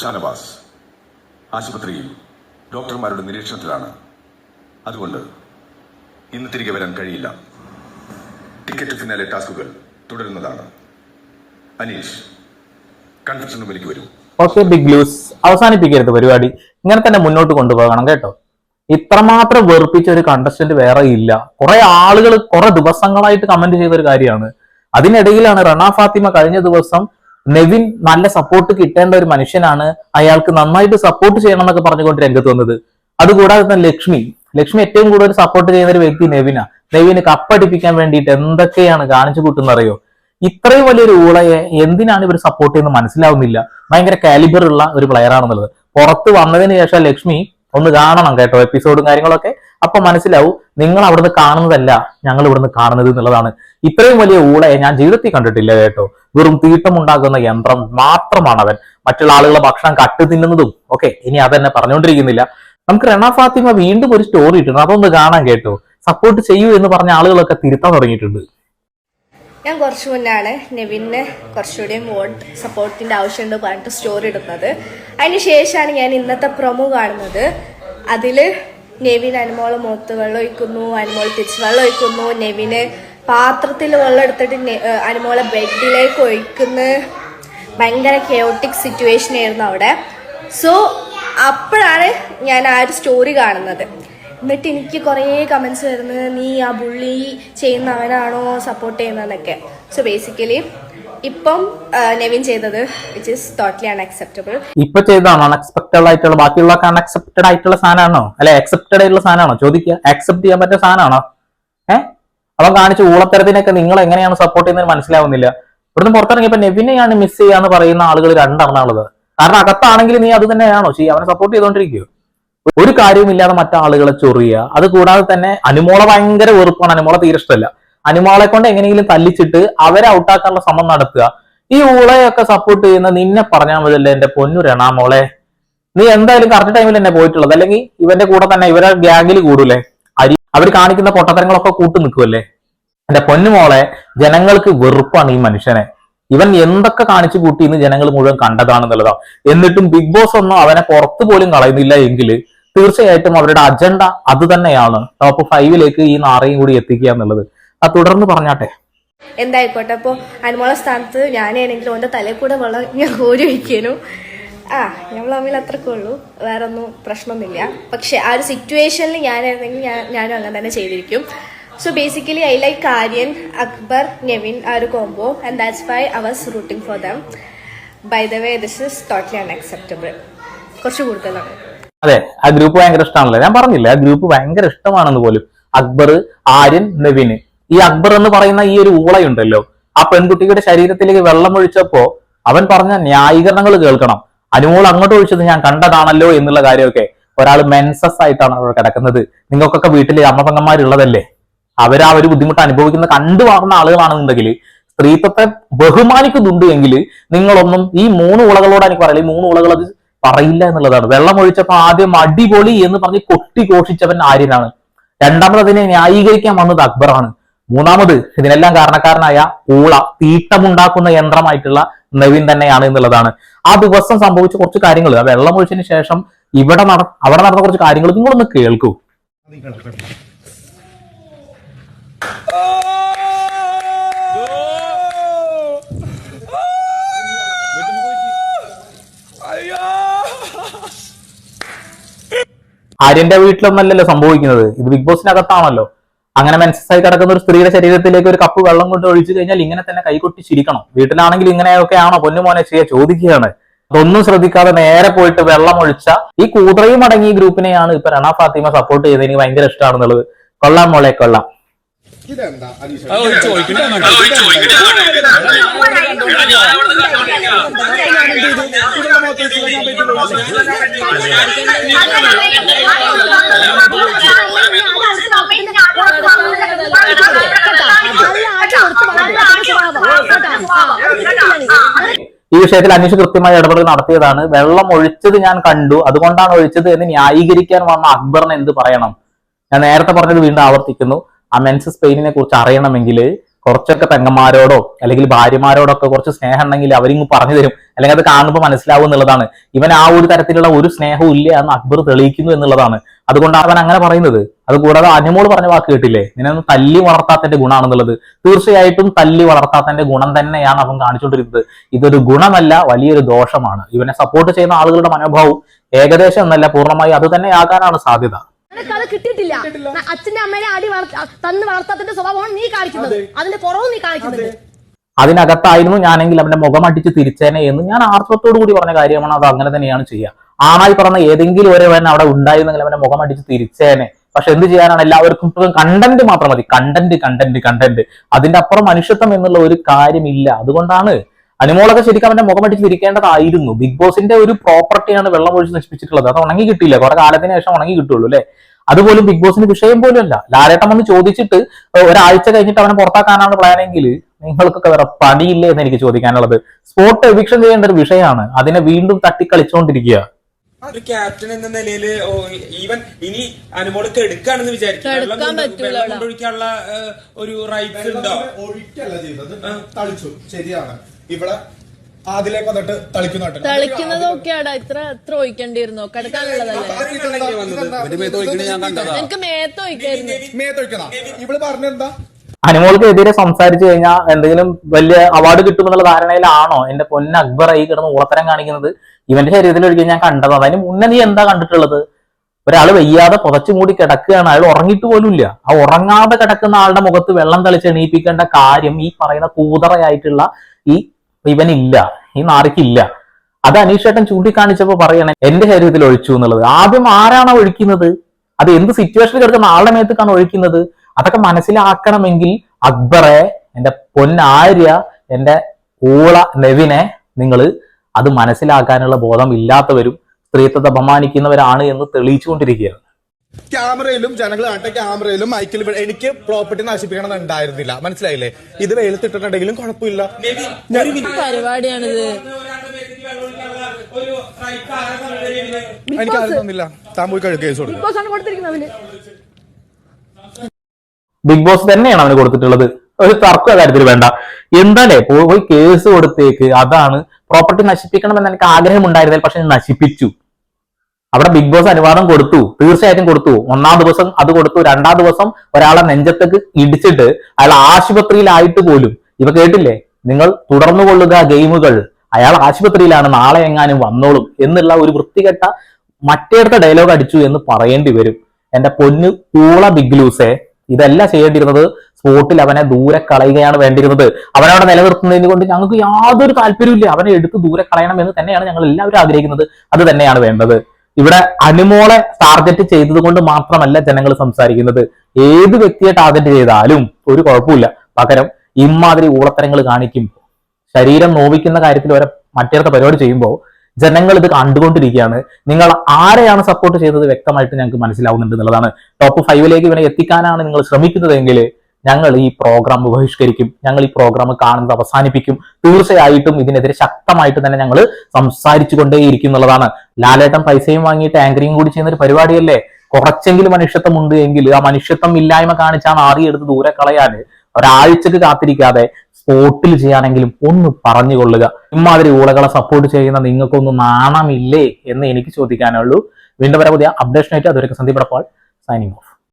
ഷാനവാസ് ആശുപത്രിയിൽ ഡോക്ടർമാരുടെ നിരീക്ഷണത്തിലാണ്. അതുകൊണ്ട് ഇന്ന് തിരികെ വരാൻ കഴിയില്ല. ടിക്കറ്റ് ഫിനാലെ ടാസ്കുകൾ തുടരുന്നതാണ്. അനീഷ് കൺഫ്യൂഷൻ റൂമിലേക്ക് വരും. ഓക്കെ ബിഗ് ന്യൂസ് അവസാനിപ്പിക്കരുത് പരിപാടി. ഇങ്ങനെ തന്നെ മുന്നോട്ട് കൊണ്ടുപോകണം കേട്ടോ. ഇത്രമാത്രം വെറുപ്പിച്ച ഒരു കണ്ടസ്റ്റന്റ് വേറെ ഇല്ല. കുറെ ആളുകൾ കുറെ ദിവസങ്ങളായിട്ട് കമന്റ് ചെയ്ത ഒരു കാര്യമാണ്. അതിനിടയിലാണ് റണ ഫാത്തിമ കഴിഞ്ഞ ദിവസം നെവിൻ നല്ല സപ്പോർട്ട് കിട്ടേണ്ട ഒരു മനുഷ്യനാണ്. അയാൾക്ക് നന്നായിട്ട് സപ്പോർട്ട് ചെയ്യണം എന്നൊക്കെ പറഞ്ഞുകൊണ്ട് രംഗത്ത് വന്നത്. അതുകൂടാതെ തന്നെ ലക്ഷ്മി. ലക്ഷ്മി ഏറ്റവും കൂടുതൽ സപ്പോർട്ട് ചെയ്യുന്ന ഒരു വ്യക്തി നെവിനാ. നെവിന് കപ്പടിപ്പിക്കാൻ വേണ്ടിയിട്ട് എന്തൊക്കെയാണ് കാണിച്ചു കൂട്ടുന്നറിയോ? ഇത്രയും വലിയൊരു ഊളയെ എന്തിനാണ് ഇവർ സപ്പോർട്ട് ചെയ്യുന്നത് മനസ്സിലാവുന്നില്ല. ഭയങ്കര കാലിബർ ഉള്ള ഒരു പ്ലെയർ ആണെന്നുള്ളത്. പുറത്ത് വന്നതിന് ശേഷം ലക്ഷ്മി ഒന്ന് കാണണം കേട്ടോ എപ്പിസോഡും കാര്യങ്ങളൊക്കെ. അപ്പൊ മനസ്സിലാവും നിങ്ങൾ അവിടുന്ന് കാണുന്നതല്ല ഞങ്ങൾ ഇവിടുന്ന് കാണുന്നത് എന്നുള്ളതാണ്. ഇത്രയും വലിയ ഊളയെ ഞാൻ ജീവിതത്തിൽ കണ്ടിട്ടില്ല കേട്ടോ. വെറും തീട്ടമുണ്ടാക്കുന്ന യന്ത്രം മാത്രമാണ് അവൻ മറ്റുള്ള ആളുകളെ ഭക്ഷണം കട്ട് തിന്നുന്നതും ഓക്കെ ഇനി അതന്നെ പറഞ്ഞുകൊണ്ടിരിക്കുന്നില്ല. നമുക്ക് റണ ഫാത്തിമ വീണ്ടും ഒരു സ്റ്റോറി ഇട്ടുണ്ട് അതൊന്ന് കാണാൻ കേട്ടോ. സപ്പോർട്ട് ചെയ്യൂ എന്ന് പറഞ്ഞ ആളുകളൊക്കെ തിരുത്താൻ തുടങ്ങിയിട്ടുണ്ട്. ഞാൻ കുറച്ച് മുന്നാണ് നെവിന് കുറച്ചുകൂടി വോട്ട് സപ്പോർട്ടിന്റെ ആവശ്യം ഉണ്ട് പറഞ്ഞിട്ട് സ്റ്റോറി ഇടുന്നത്. അതിന് ശേഷമാണ് ഞാൻ ഇന്നത്തെ പ്രൊമോ കാണുന്നത്. അതിൽ നെവിൻ അനുമോൾ മുഖത്ത് വെള്ളം ഒഴിക്കുന്നു അനുമോൾ തിരിച്ച് വെള്ളം ഒഴിക്കുന്നു. നെവിന് പാത്രത്തിൽ വെള്ളം എടുത്തിട്ട് അനുമോളെ ബെഡിലേക്ക് ഒഴിക്കുന്ന. ഭയങ്കര കെയോട്ടിക് സിറ്റുവേഷൻ ആയിരുന്നു അവിടെ. സോ അപ്പോഴാണ് ഞാൻ ആ ഒരു സ്റ്റോറി കാണുന്നത്. എന്നിട്ട് എനിക്ക് കുറേ കമൻസ് വരുന്നത് നീ ആ ബുള്ളി ചെയ്യുന്നവനാണോ? സപ്പോർട്ട് ചെയ്യുന്നതെന്നൊക്കെ. സോ ബേസിക്കലി ഇപ്പം നെവിൻ ചെയ്തത് വിച്ച് ഇസ് ടോട്ടലി അൺഅക്സെപ്റ്റബിൾ ഇപ്പൊ ചെയ്തതാണോ? അൺഎക്സ്പെക്ടഡ് ആയിട്ടുള്ള ബാക്കിയുള്ളതൊക്കെ അൺഎക്സെപ്റ്റഡ് ആയിട്ടുള്ള സാധനമാണോ? അല്ലെ അക്സെപ്റ്റഡ് ആയിട്ടുള്ള സാധനമാണോ? ചോദിക്കുക. അക്സെപ്റ്റ് ചെയ്യാൻ പറ്റിയ സാധനമാണോ? ഏഹ് അവൻ കാണിച്ച ഊളത്തരത്തിനൊക്കെ നിങ്ങൾ എങ്ങനെയാണ് സപ്പോർട്ട് ചെയ്യുന്നത് മനസ്സിലാവുന്നില്ല. ഇവിടുന്ന് പുറത്തിറങ്ങിയപ്പോ നെവിനെയാണ് മിസ് ചെയ്യാന്ന് പറയുന്ന ആളുകൾ രണ്ടെണ്ണമുള്ളത് കാരണം അകത്താണെങ്കിൽ നീ അത് തന്നെയാണോ ചെയ്യുക അവനെ സപ്പോർട്ട് ചെയ്തോണ്ടിരിക്കുക ഒരു കാര്യവുമില്ലാതെ മറ്റാളുകളെ ചൊറിയുക. അത് കൂടാതെ തന്നെ അനുമോളെ ഭയങ്കര വെറുപ്പാണ്. അനുമോളെ തീരെ ഇഷ്ടമല്ല. അനുമോളെ കൊണ്ട് എങ്ങനെയെങ്കിലും തല്ലിച്ചിട്ട് അവരെ ഔട്ടാക്കാനുള്ള ശ്രമം നടത്തുക. ഈ ഊളയൊക്കെ സപ്പോർട്ട് ചെയ്യുന്ന നിന്നെ പറഞ്ഞാൽ മതിയല്ലേ എന്റെ പൊന്നു രണാമോളെ നീ എന്തായാലും കറക്റ്റ് ടൈമിൽ എന്നെ പോയിട്ടുള്ളത്. അല്ലെങ്കിൽ ഇവന്റെ കൂടെ തന്നെ ഇവരെ ഗ്യാങ്ങിൽ കൂടൂലേ അരി അവർ കാണിക്കുന്ന പൊട്ടത്തരങ്ങളൊക്കെ കൂട്ടു നിൽക്കുമല്ലേ എന്റെ പൊന്നുമോളെ ജനങ്ങൾക്ക് വെറുപ്പാണ് ഈ മനുഷ്യനെ. ഇവൻ എന്തൊക്കെ കാണിച്ചു കൂട്ടി എന്ന് ജനങ്ങൾ മുഴുവൻ കണ്ടതാണെന്നുള്ളതാണ് എന്നിട്ടും ബിഗ് ബോസ് ഒന്നും അവനെ പുറത്തു പോലും കളയുന്നില്ല എങ്കിൽ തീർച്ചയായിട്ടും അവരുടെ അജണ്ട അത് തന്നെയാണ്. ടോപ്പ് ഫൈവിലേക്ക് ഈ നാറയും കൂടി എത്തിക്കുക എന്നുള്ളത്. അത് തുടർന്ന് പറഞ്ഞാട്ടെ. എന്തായിക്കോട്ടെ അപ്പോൾ അനുമോളെ സ്ഥാനത്ത് ഞാനാണെങ്കിലും ഓന്റെ തലയിൽ കൂടെ വെള്ളം ഞാൻ കോരി വയ്ക്കാനും ആ നമ്മൾ തമ്മിൽ അത്രക്കേ ഉള്ളൂ. വേറെ ഒന്നും പ്രശ്നമൊന്നുമില്ല. പക്ഷെ ആ ഒരു സിറ്റുവേഷനിൽ ഞാനായിരുന്നെങ്കിൽ ഞാൻ ഞാനും അങ്ങനെ തന്നെ ചെയ്തിരിക്കും. So basically I like Aryan Akbar Nevin ആ ഒരു combo and that's why I was rooting for them by the way this is totally unacceptable കുറച്ച് കൂടുതലാണ്. അതെ ആ ഗ്രൂപ്പ് ഭയങ്കര ഇഷ്ടമാണല്ലോ ഞാൻ പറഞ്ഞില്ല ആ ഗ്രൂപ്പ് ഭയങ്കര ഇഷ്ടമാണെന്ന് പോലും. അക്ബർ ആര്യൻ നവീന് ഈ അക്ബർ എന്ന് പറയുന്ന ഈ ഒരു ഊളയുണ്ടല്ലോ. ആ പെൺകുട്ടിയുടെ ശരീരത്തിലേക്ക് വെള്ളം ഒഴിച്ചപ്പോ അവൻ പറഞ്ഞ ന്യായീകരണങ്ങൾ കേൾക്കണം. അനുമോൾ അങ്ങോട്ട് ഒഴിച്ചത് ഞാൻ കണ്ടതാണല്ലോ എന്നുള്ള കാര്യമൊക്കെ ഒരാൾ മെൻസസ് ആയിട്ടാണ് അവിടെ കിടക്കുന്നത്. നിങ്ങൾക്കൊക്കെ വീട്ടിൽ അമ്മ പെങ്ങന്മാരുള്ളതല്ലേ അവർ ആ ഒരു ബുദ്ധിമുട്ട് അനുഭവിക്കുന്ന കണ്ടു വളർന്ന ആളുകളാണെന്നുണ്ടെങ്കിൽ സ്ത്രീത്വത്തെ ബഹുമാനിക്കുന്നുണ്ട് എങ്കിൽ നിങ്ങളൊന്നും ഈ മൂന്ന് ഉളകളോട് എനിക്ക് പറയില്ല ഈ മൂന്ന് ഉളകൾ അത് പറയില്ല എന്നുള്ളതാണ്. വെള്ളം ഒഴിച്ചപ്പോൾ ആദ്യം അടിപൊളി എന്ന് പറഞ്ഞ് കൊട്ടി ഘോഷിച്ചവൻ ആര്യനാണ്. രണ്ടാമത് അതിനെ ന്യായീകരിക്കാൻ വന്നത് അക്ബറാണ്. മൂന്നാമത് ഇതിനെല്ലാം കാരണക്കാരനായ ഊള തീട്ടമുണ്ടാക്കുന്ന യന്ത്രമായിട്ടുള്ള നവീൻ തന്നെയാണ് എന്നുള്ളതാണ്. ആ ദിവസം സംഭവിച്ച കുറച്ച് കാര്യങ്ങൾ ആ വെള്ളം ഒഴിച്ചതിന് ശേഷം ഇവിടെ നട അവിടെ നടന്ന കുറച്ച് കാര്യങ്ങൾ നിങ്ങളൊന്ന് കേൾക്കൂ. ആര്യന്റെ വീട്ടിലൊന്നല്ലല്ലോ സംഭവിക്കുന്നത്. ഇത് ബിഗ് ബോസിനകത്താണല്ലോ. അങ്ങനെ മെൻസസ് ആയി കിടക്കുന്ന ഒരു സ്ത്രീയുടെ ശരീരത്തിലേക്ക് ഒരു കപ്പ് വെള്ളം കൊണ്ട് ഒഴിച്ചു കഴിഞ്ഞാൽ ഇങ്ങനെ തന്നെ കൈകൊട്ടി ചിരിക്കണം വീട്ടിലാണെങ്കിൽ ഇങ്ങനെയൊക്കെ ആണോ പൊന്നുമോനെ ചെയ്യുക ചോദിക്കുകയാണ് അതൊന്നും ശ്രദ്ധിക്കാതെ നേരെ പോയിട്ട് വെള്ളം ഒഴിച്ച ഈ കൂതറയും അടങ്ങിയ ഗ്രൂപ്പിനെയാണ് ഇപ്പൊ രണ ഫാത്തിമ സപ്പോർട്ട് ചെയ്തത് എനിക്ക് ഭയങ്കര ഇഷ്ടമാണെന്നുള്ളത് കൊള്ളാം മോളെ കൊള്ളാം ചോദിക്കണ്ടേ ഈ വിഷയത്തിൽ അന്വേഷണം കൃത്യമായി ഇടപെടൽ നടത്തിയതാണ്. വെള്ളം ഒഴിച്ചത് ഞാൻ കണ്ടു. അതുകൊണ്ടാണ് ഒഴിച്ചത് എന്ന് ന്യായീകരിക്കാൻ വന്ന അക്ബറിനെ എന്ത് പറയണം? ഞാൻ നേരത്തെ പറഞ്ഞത് വീണ്ടും ആവർത്തിക്കുന്നു. ആ മെൻസസ് പെയിനിനെ കുറിച്ച് അറിയണമെങ്കിൽ കുറച്ചൊക്കെ പെങ്ങന്മാരോടോ അല്ലെങ്കിൽ ഭാര്യമാരോടൊക്കെ കുറച്ച് സ്നേഹം ഉണ്ടെങ്കിൽ അവരിങ്ങ് പറഞ്ഞു തരും. അല്ലെങ്കിൽ അത് കാണുമ്പോൾ മനസ്സിലാവും എന്നുള്ളതാണ്. ഇവൻ ആ ഒരു തരത്തിലുള്ള ഒരു സ്നേഹവും ഇല്ല എന്ന് അക്ബർ തെളിയിക്കുന്നു എന്നുള്ളതാണ്. അതുകൊണ്ടാണ് അവൻ അങ്ങനെ പറയുന്നത്. അത് കൂടാതെ അനുമോൾ പറഞ്ഞ വാക്ക് കേട്ടില്ലേ? നിനൊന്നും തല്ലി വളർത്താത്തന്റെ ഗുണമാണെന്നുള്ളത്. തീർച്ചയായിട്ടും തല്ലി വളർത്താത്തന്റെ ഗുണം തന്നെയാണ് അവൻ കാണിച്ചുകൊണ്ടിരുന്നത് ഇതൊരു ഗുണമല്ല വലിയൊരു ദോഷമാണ്. ഇവനെ സപ്പോർട്ട് ചെയ്യുന്ന ആളുകളുടെ മനോഭാവം ഏകദേശം എന്നല്ല പൂർണമായി അത് തന്നെ ആകാനാണ് സാധ്യത. അത് കിട്ടിയിട്ടില്ല. അച്ഛന്റെ അമ്മേനെ അടി വളർത്ത- തന്ന് വളർത്താത്തിന്റെ സ്വഭാവമാണ് നീ കാണിക്കുന്നത്. അതിന്റെ കുറവ് നീ കാണിക്കുന്നത് അതിനകത്തായിരുന്നു ഞാനെങ്കിൽ അവന്റെ മുഖം അടിച്ച് തിരിച്ചേനെ എന്ന് ഞാൻ ആർത്തവത്തോടു കൂടി പറഞ്ഞ കാര്യമാണ്. അത് അങ്ങനെ തന്നെയാണ് ചെയ്യുക. ആണായി പറഞ്ഞ ഏതെങ്കിലും ഒരുവൻ അവിടെ ഉണ്ടായിരുന്നെങ്കിൽ അവനെ മുഖം അടിച്ച് തിരിച്ചേനെ. പക്ഷെ എന്ത് ചെയ്യാനാണ്? എല്ലാവർക്കും കണ്ടന്റ് മാത്രം മതി. കണ്ടന്റ് കണ്ടന്റ് കണ്ടന്റ് അതിന്റെ അപ്പുറം മനുഷ്യത്വം എന്നുള്ള ഒരു കാര്യമില്ല. അതുകൊണ്ടാണ് അനുമോളൊക്കെ ശരിക്കും അവന്റെ മുഖം അടിച്ച് തിരിക്കേണ്ടതായിരുന്നു. ബിഗ് ബോസിന്റെ ഒരു പ്രോപ്പർട്ടിയാണ് വെള്ളം ഒഴിച്ച് നശിപ്പിച്ചിട്ടുള്ളത്. അത് ഉണങ്ങി കിട്ടിയില്ല. കുറെ കാലത്തിന് ശേഷം ഉണങ്ങി കിട്ടുള്ളൂ അല്ലെ? അതുപോലും ബിഗ് ബോസിന് വിഷയം പോലും അല്ല ലാലേട്ടൻ വന്ന് ചോദിച്ചിട്ട് ഒരാഴ്ച കഴിഞ്ഞിട്ട് അവനെ പുറത്താക്കാനാണ് പ്ലാനെങ്കിൽ നിങ്ങൾക്കൊക്കെ വേറെ പണിയില്ലേ? എന്ന് എനിക്ക് ചോദിക്കാനുള്ളത്. സ്പോട്ട് എവിക്ഷൻ ചെയ്യേണ്ട ഒരു വിഷയമാണ്. അതിനെ വീണ്ടും തട്ടിക്കളിച്ചുകൊണ്ടിരിക്കുക ഒരു ക്യാപ്റ്റൻ എന്ന നിലയിൽ ഈവൻ ഇനി അനുമോൾ എടുക്കാണെന്ന് വിചാരിക്കും. വെള്ളം. കൊണ്ടൊഴിക്കാനുള്ള ഒരു റൈറ്റ്സ് ഉണ്ടോ? ഒഴിക്കല്ല ചെയ്തത്. തളിച്ചു. ശരിയാണ്. ഇവിടെ ആദിലേക്ക് വന്നിട്ട് തളിക്കുന്നുണ്ട് തളിക്കുന്നതൊക്കെയാടാ ഇത്ര ഇത്ര ഒഴിക്കേണ്ടിയിരുന്നോ? കിടക്കാനുള്ളതല്ലേ ഇവൾ പറഞ്ഞെന്താ? അനുമോൾക്കെതിരെ സംസാരിച്ചു കഴിഞ്ഞാൽ എന്തെങ്കിലും വലിയ അവാർഡ് കിട്ടുമെന്നുള്ള ധാരണയിലാണോ? എന്റെ പൊന്ന അക്ബർ ഈ കിടന്ന് ഊളത്തരം കാണിക്കുന്നത്. ഇവന്റെ ശരീരത്തിൽ ഒഴികെ ഞാൻ കണ്ടത്. അതിന് മുന്നേ നീ എന്താ കണ്ടിട്ടുള്ളത്? ഒരാൾ വയ്യാതെ പുതച്ചു മൂടി കിടക്കുകയാണ്. അയാൾ ഉറങ്ങിയിട്ട് പോലുമില്ല. ആ ഉറങ്ങാതെ കിടക്കുന്ന ആളുടെ മുഖത്ത് വെള്ളം തളിച്ച് എണീപ്പിക്കേണ്ട കാര്യം ഈ പറയുന്ന കൂതറയായിട്ടുള്ള ഈ ഇവനില്ല. ഈ നാറിക്കില്ല. അത് അനീഷേട്ടൻ ചൂണ്ടിക്കാണിച്ചപ്പോ പറയണേ എന്റെ ശരീരത്തിൽ ഒഴിച്ചു എന്നുള്ളത്. ആദ്യം ആരാണോ ഒഴിക്കുന്നത്? അത് എന്ത് സിറ്റുവേഷനിൽ കിടക്കുന്ന? ആളുടെ മേത്തേക്കാണ് ഒഴിക്കുന്നത്. അതൊക്കെ മനസ്സിലാക്കണമെങ്കിൽ അക്ബറെ എന്റെ പൊന്നാര്യ എന്റെ ഊള നെവിനെ നിങ്ങൾ അത് മനസ്സിലാക്കാനുള്ള ബോധം ഇല്ലാത്തവരും സ്ത്രീത്വത്തെ അപമാനിക്കുന്നവരാണ് എന്ന് തെളിയിച്ചുകൊണ്ടിരിക്കുകയാണ്. ക്യാമറയിലും ജനങ്ങൾ കാണട്ടെ ക്യാമറയിലും മൈക്കിൽ എനിക്ക് പ്രോപ്പർട്ടി നശിപ്പിക്കണം ഉണ്ടായിരുന്നില്ല. മനസ്സിലായില്ലേ? ഇത് വെയിലത്തിട്ടുണ്ടെങ്കിലും കുഴപ്പമില്ല. പരിപാടിയാണിത്. എനിക്ക് ആരും തന്നില്ല. താൻ പോയി കേസ് കൊടുക്കും. ബിഗ് ബോസ് തന്നെയാണ് അവന് കൊടുത്തിട്ടുള്ളത്. ഒരു തർക്ക കാര്യത്തിൽ വേണ്ട. എന്താലേ പോയി കേസ് കൊടുത്തേക്ക്. അതാണ് പ്രോപ്പർട്ടി നശിപ്പിക്കണമെന്ന് എനിക്ക് ആഗ്രഹം ഉണ്ടായിരുന്നില്ല പക്ഷെ നശിപ്പിച്ചു. അവിടെ ബിഗ് ബോസ് അനുവാദം കൊടുത്തു. തീർച്ചയായിട്ടും കൊടുത്തു. ഒന്നാം ദിവസം അത് കൊടുത്തു. രണ്ടാം ദിവസം ഒരാളെ നെഞ്ചത്തേക്ക് ഇടിച്ചിട്ട് അയാൾ ആശുപത്രിയിലായിട്ട് പോലും ഇവ കേട്ടില്ലേ? നിങ്ങൾ തുടർന്നു കൊള്ളുക ഗെയിമുകൾ. അയാൾ ആശുപത്രിയിലാണ്. നാളെ എങ്ങാനും വന്നോളും എന്നുള്ള ഒരു വൃത്തികെട്ട മറ്റേടത്തെ ഡയലോഗ് അടിച്ചു എന്ന് പറയേണ്ടി വരും. എന്റെ പൊന്നു കൂള ബിഗ് ലൂസെ ഇതല്ല ചെയ്യേണ്ടിരുന്നത് സ്പോട്ടിൽ അവനെ ദൂരെ കളയുകയാണ് വേണ്ടിയിരുന്നത്. അവനവിടെ നിലനിർത്തുന്നതിന് കൊണ്ട് ഞങ്ങൾക്ക് യാതൊരു താല്പര്യമില്ല അവനെ എടുത്ത് ദൂരെ കളയണം എന്ന് തന്നെയാണ് ഞങ്ങൾ എല്ലാവരും ആഗ്രഹിക്കുന്നത്. അത് തന്നെയാണ് വേണ്ടത്. ഇവിടെ അനുമോളെ ടാർഗറ്റ് ചെയ്തത് കൊണ്ട് മാത്രമല്ല ജനങ്ങൾ സംസാരിക്കുന്നത്. ഏത് വ്യക്തിയെ ടാർഗറ്റ് ചെയ്താലും ഒരു കുഴപ്പമില്ല. പകരം ഇമാതിരി ഊളത്തരങ്ങൾ കാണിക്കും. ശരീരം നോവിക്കുന്ന കാര്യത്തിൽ വരെ മറ്റേടത്തെ പരിപാടി ചെയ്യുമ്പോൾ ജനങ്ങൾ ഇത് കണ്ടുകൊണ്ടിരിക്കുകയാണ്. നിങ്ങൾ ആരെയാണ് സപ്പോർട്ട് ചെയ്തത് വ്യക്തമായിട്ട് ഞങ്ങൾക്ക് മനസ്സിലാവുന്നുണ്ട് എന്നുള്ളതാണ്. ടോപ്പ് ഫൈവിലേക്ക് ഇവനെ എത്തിക്കാനാണ് നിങ്ങൾ ശ്രമിക്കുന്നതെങ്കിൽ ഞങ്ങൾ ഈ പ്രോഗ്രാം ബഹിഷ്കരിക്കും. ഞങ്ങൾ ഈ പ്രോഗ്രാം കാണുന്നത് അവസാനിപ്പിക്കും. തീർച്ചയായിട്ടും ഇതിനെതിരെ ശക്തമായിട്ട് തന്നെ ഞങ്ങൾ സംസാരിച്ചു കൊണ്ടേയിരിക്കും എന്നുള്ളതാണ്. ലാലേട്ടൻ പൈസയും വാങ്ങിയിട്ട് ആങ്കറിങ് കൂടി ചെയ്യുന്ന ഒരു പരിപാടിയല്ലേ? കുറച്ചെങ്കിലും മനുഷ്യത്വം ഉണ്ട് എങ്കിൽ ആ മനുഷ്യത്വം ഇല്ലായ്മ കാണിച്ചാണ് ആറിയെടുത്ത് ദൂരെ കളയാൻ ഒരാഴ്ചക്ക് കാത്തിരിക്കാതെ സ്പോട്ടിൽ ചെയ്യാനെങ്കിലും ഒന്ന് പറഞ്ഞു കൊള്ളുക ഇമാതിരി ഊളകളെ സപ്പോർട്ട് ചെയ്യുന്ന നിങ്ങൾക്കൊന്നും നാണമില്ലേ എന്ന് എനിക്ക് ചോദിക്കാനുള്ളൂ. വീണ്ടും വരെ പുതിയ അപ്ഡേഷനായിട്ട് അതൊരു സന്ദീപ് സൈനിങ് ഓഫ്